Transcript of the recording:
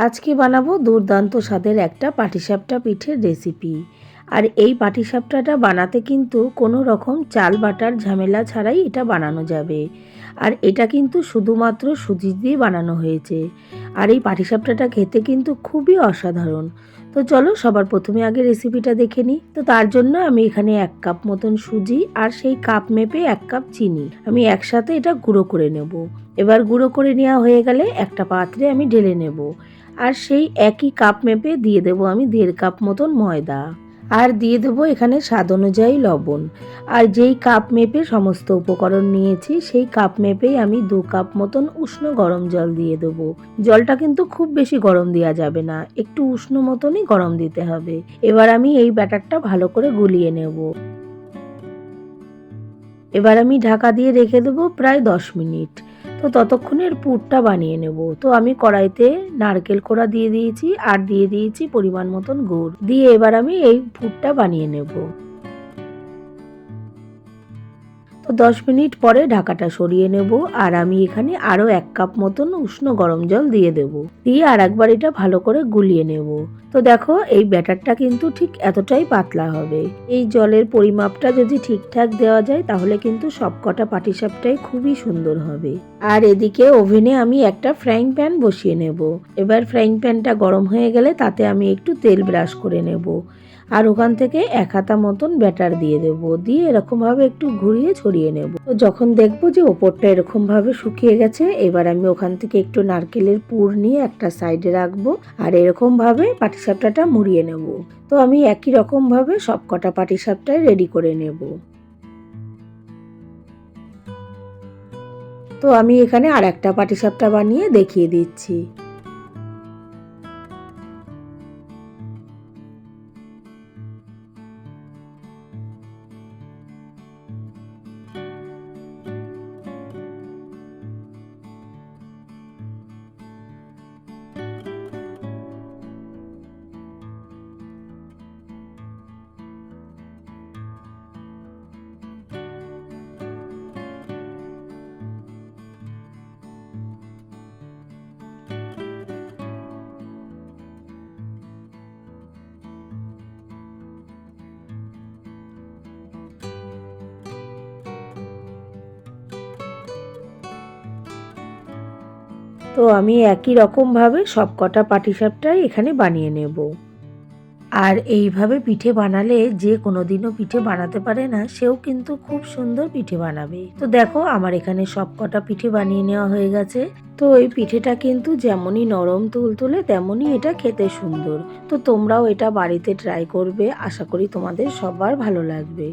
আজকে বানাবো দুর্দান্ত স্বাদের একটা পাটিসাপটা পিঠের রেসিপি। আর এই পাটিসাপটাটা বানাতে কিন্তু কোনো রকম চাল বাটার ঝামেলা ছাড়াই এটা বানানো যাবে। আর এটা কিন্তু শুধুমাত্র সুজি দিয়ে বানানো হয়েছে। আর এই পাটিসাপটাটা খেতে কিন্তু খুবই অসাধারণ। তো চলো সবার প্রথমে আগে রেসিপিটা দেখে নিই। তো তার জন্য আমি এখানে এক কাপ মতন সুজি আর সেই কাপ মেপে এক কাপ চিনি। আমি একসাথে এটা গুঁড়ো করে নেব। এবার গুঁড়ো করে নেওয়া হয়ে গেলে একটা পাত্রে আমি ঢেলে নেব। আর সেই একই কাপ মেপে দিয়ে দেব আমি দেড় কাপ মতন ময়দা। আর দিয়ে দেবো এখানে স্বাদ অনুযায়ী লবণ। আর যেই কাপ মেপে সমস্ত উপকরণ নিয়েছি, সেই কাপ মেপেই আমি দু কাপ মতন উষ্ণ গরম জল দিয়ে দেবো। জলটা কিন্তু খুব বেশি গরম দেওয়া যাবে না, একটু উষ্ণ মতনই গরম দিতে হবে। এবার আমি এই ব্যাটারটা ভালো করে গুলিয়ে নেব। এবার আমি ঢাকা দিয়ে রেখে দেবো প্রায় দশ মিনিট। তো ততক্ষণের পুরটা বানিয়ে নেব। তো আমি কড়াইতে নারকেল কোড়া দিয়ে দিয়েছি আর দিয়ে দিয়েছি পরিমাণ মতন গুড়। দিয়ে এবার আমি এই পুরটা বানিয়ে নেব। দশ মিনিট পরে ঢাকাটা সরিয়ে নেব আর আমি এখানে আরও এক কাপ মতন উষ্ণ গরম জল দিয়ে দেব। দিয়ে আর একবার এটা ভালো করে গুলিয়ে নেব। তো দেখো, এই ব্যাটারটা কিন্তু ঠিক এতটাই পাতলা হবে। এই জলের পরিমাপটা যদি ঠিকঠাক দেওয়া যায়, তাহলে কিন্তু সবকটা পাটিসাপটাই খুবই সুন্দর হবে। আর এদিকে ওভেনে আমি একটা ফ্রাইং প্যান বসিয়ে নেব। এবার ফ্রাইং প্যানটা গরম হয়ে গেলে তাতে আমি একটু তেল ব্রাশ করে নেব। আর ওখান থেকে এক হাতা মতন ব্যাটার দিয়ে দেবো। দিয়ে এরকমভাবে একটু ঘুরিয়ে ছড়িয়ে নেব। তো যখন দেখব যে ওপরটা এরকমভাবে শুকিয়ে গেছে, এবার আমি ওখান থেকে একটু নারকেলের পুর নিয়ে একটা সাইডে রাখব আর এরকমভাবে পাটিসাপটাটা মুড়িয়ে নেব। তো আমি একই রকমভাবে সব কটা পাটিসাপটাই রেডি করে নেব। তো আমি এখানে আর একটা পাটিসাপটা বানিয়ে দেখিয়ে দিচ্ছি। তো আমি একই রকমভাবে সব কটা পাটিসাপটাই এখানে বানিয়ে নেব। আর এইভাবে পিঠে বানালে যে কোনো দিনও পিঠে বানাতে পারে না, সেও কিন্তু খুব সুন্দর পিঠে বানাবে। তো দেখো, আমার এখানে সব কটা পিঠে বানিয়ে নেওয়া হয়ে গেছে। তো এই পিঠেটা কিন্তু যেমনই নরম তুলতুলে তেমনই এটা খেতে সুন্দর। তো তোমরাও এটা বাড়িতে ট্রাই করবে। আশা করি তোমাদের সবার ভালো লাগবে।